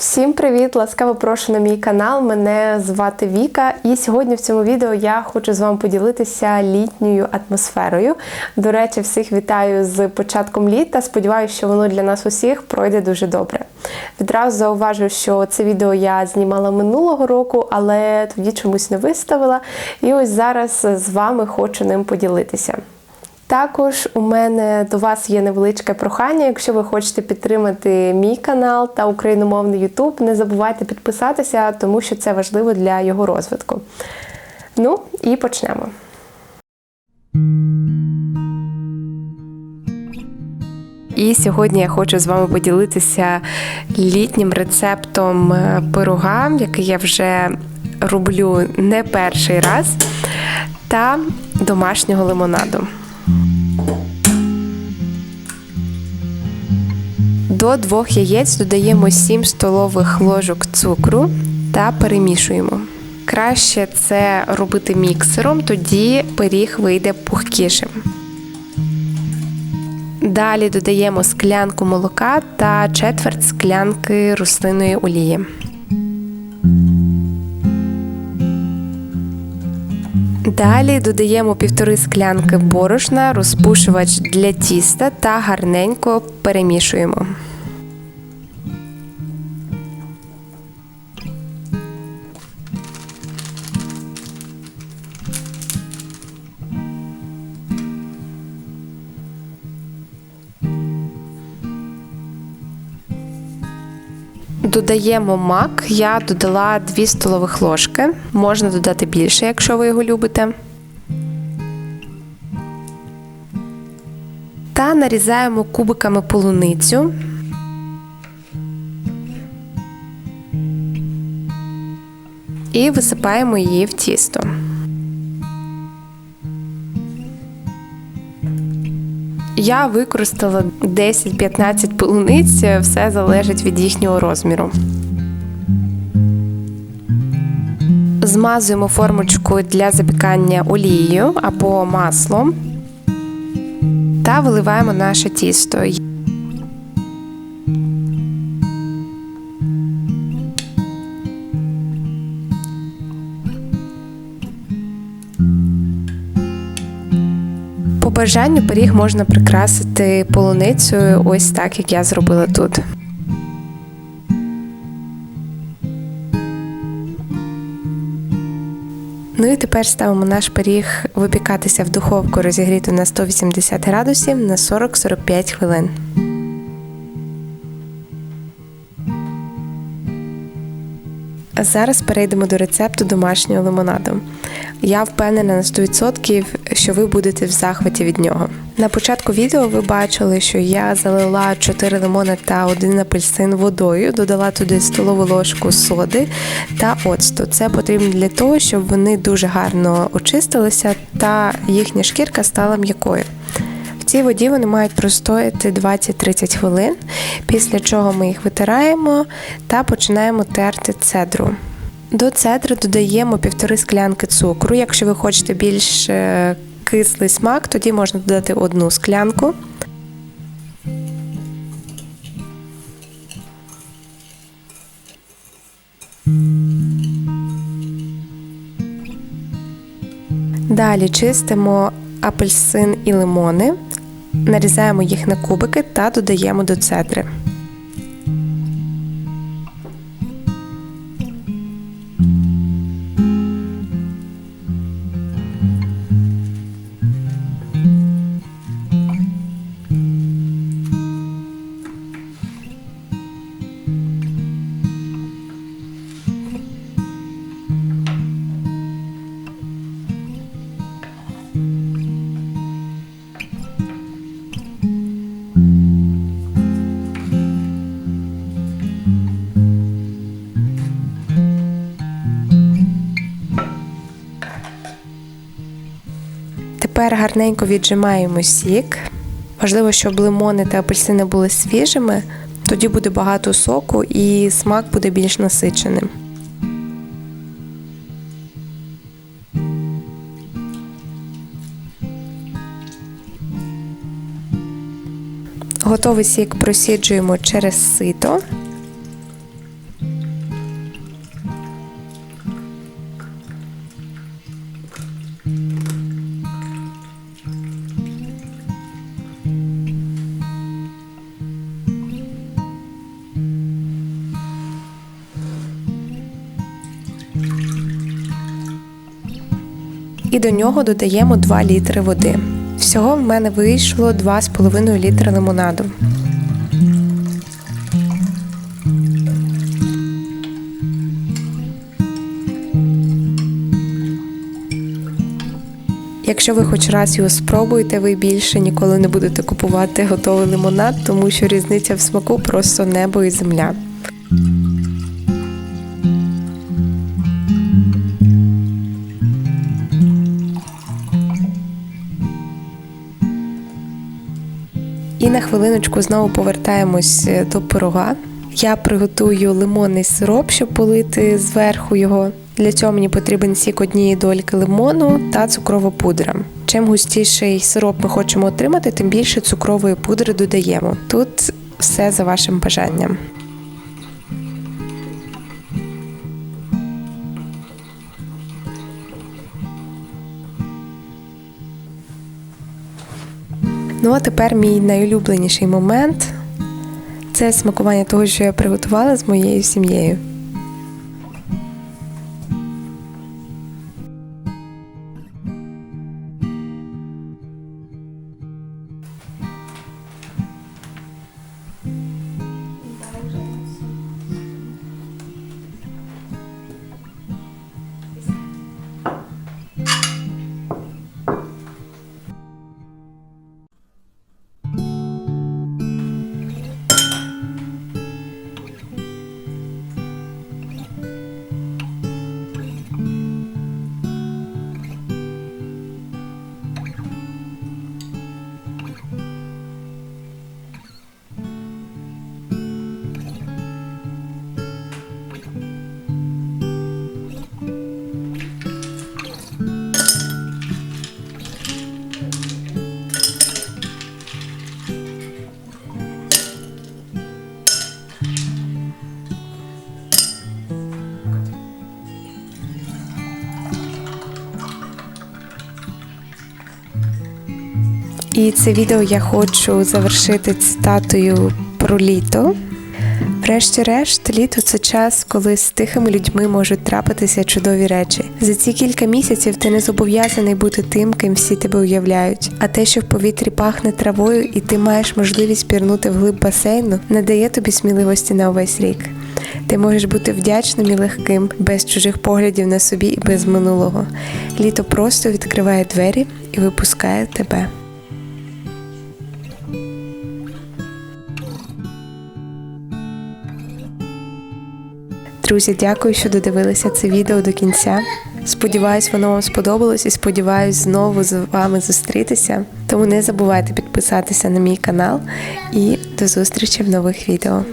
Всім привіт! Ласкаво прошу на мій канал. Мене звати Віка, і сьогодні в цьому відео я хочу з вами поділитися літньою атмосферою. До речі, всіх вітаю з початком літа. Сподіваюся, що воно для нас усіх пройде дуже добре. Відразу зауважу, що це відео я знімала минулого року, але тоді чомусь не виставила. І ось зараз з вами хочу ним поділитися. Також у мене до вас є невеличке прохання. Якщо ви хочете підтримати мій канал та україномовний YouTube, не забувайте підписатися, тому що це важливо для його розвитку. Ну і почнемо. І сьогодні я хочу з вами поділитися літнім рецептом е, пирога, який я вже роблю не перший раз, та домашнього лимонаду. До двох яєць додаємо 7 столових ложок цукру та перемішуємо. Краще це робити міксером, тоді пиріг вийде пухкішим. Далі додаємо склянку молока та четверть склянки рослинної олії. Далі додаємо півтори склянки борошна, розпушувач для тіста та гарненько перемішуємо. Додаємо мак. Я додала 2 столових ложки. Можна додати більше, якщо ви його любите. Та нарізаємо кубиками полуницю. І висипаємо її в тісто. Я використала 10-15 полуниць, все залежить від їхнього розміру. Змазуємо формочку для запікання олією або маслом та виливаємо наше тісто. По бажанню пиріг можна прикрасити полуницею, ось так як я зробила тут. Ну і тепер ставимо наш пиріг випікатися в духовку розігріту на 180 градусів на 40-45 хвилин. А зараз перейдемо до рецепту домашнього лимонаду. Я впевнена на 100%, що ви будете в захваті від нього. На початку відео ви бачили, що я залила 4 лимони та 1 апельсин водою, додала туди столову ложку соди та оцту. Це потрібно для того, щоб вони дуже гарно очистилися та їхня шкірка стала м'якою. Цій воді вони мають простояти 20-30 хвилин, після чого ми їх витираємо та починаємо терти цедру. До цедри додаємо півтори склянки цукру. Якщо ви хочете більш е, кислий смак, тоді можна додати одну склянку. Далі чистимо апельсин і лимони, нарізаємо їх на кубики та додаємо до цедри. Тепер гарненько віджимаємо сік. Важливо, щоб лимони та апельсини були свіжими, тоді буде багато соку і смак буде більш насиченим. Готовий сік просіджуємо через сито. І до нього додаємо 2 літри води. Всього в мене вийшло 2,5 літри лимонаду. Якщо ви хоч раз його спробуєте, ви більше ніколи не будете купувати готовий лимонад, тому що різниця в смаку просто небо і земля. І на хвилиночку знову повертаємось е, до пирога. Я приготую лимонний сироп, щоб полити зверху його. Для цього мені потрібен сік однієї дольки лимону та цукрова пудра. Чим густіший сироп ми хочемо отримати, тим більше цукрової пудри додаємо. Тут все за вашим бажанням. Ну а тепер мій найулюбленіший момент це смакування того, що я приготувала з моєю сім'єю. І це відео я хочу завершити цитатою про літо. Врешті-решт, літо це час, коли з тихими людьми можуть трапитися чудові речі. За ці кілька місяців ти не зобов'язаний бути тим, ким всі тебе уявляють. А те, що в повітрі пахне травою, і ти маєш можливість пірнути в глиб басейну, не дає тобі сміливості на увесь рік. Ти можеш бути вдячним і легким, без чужих поглядів на собі і без минулого. Літо просто відкриває двері і випускає тебе. Друзі, дякую, що додивилися це відео до кінця. Сподіваюсь, воно вам сподобалось і сподіваюсь знову з вами зустрітися. Тому не забувайте підписатися на мій канал і до зустрічі в нових відео.